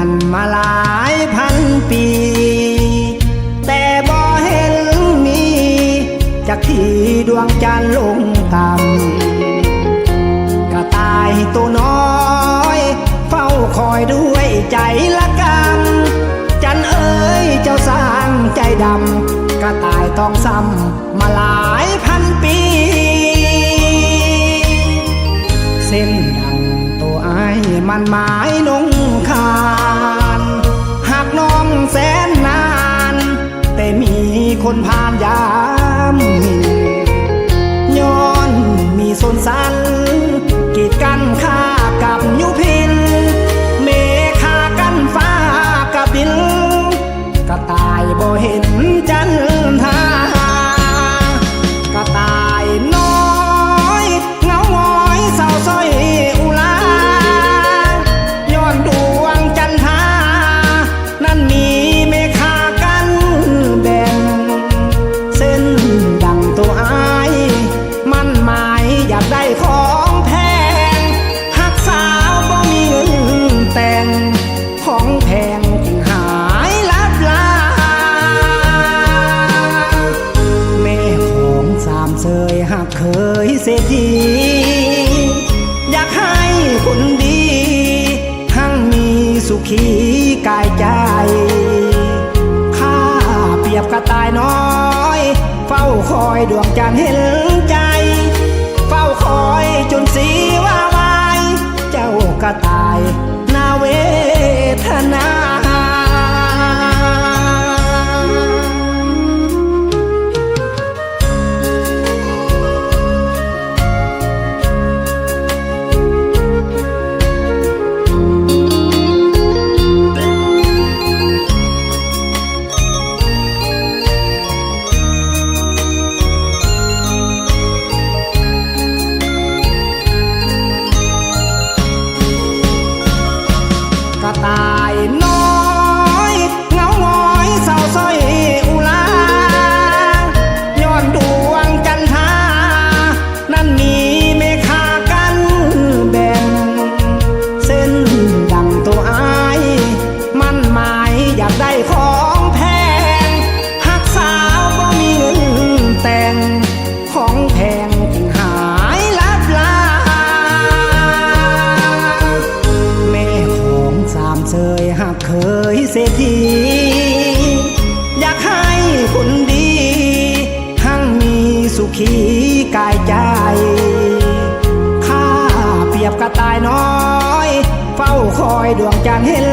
กันมาหลายพันปี แต่บ่เห็นมีจากที่ดวงจันทร์ลงต่ำกระตายตัวน้อย เฝ้าคอยด้วยใจละกำจันเอ๋ยเจ้าสร้างใจดำกระตายต้องซ้ำมาหลายพันปี เส้นดัง มันหมายนงคานหากน้องแสนนาน แต่มีคนผ่านยามมินย้อนมีสนสันกีดกันข้า เศรษฐีอยากให้คนดี ทั้งมีสุขีกายใจข้าเปรียบกระต่ายน้อย เฝ้าคอยดวงจันทร์เห็นใจ เฝ้าคอยจนสี เศรษฐีอยากให้คนดี ทั้งมีสุขีกายใจข้าเปรียบกระต่ายน้อย เฝ้าคอยดวงจันทร์เห็น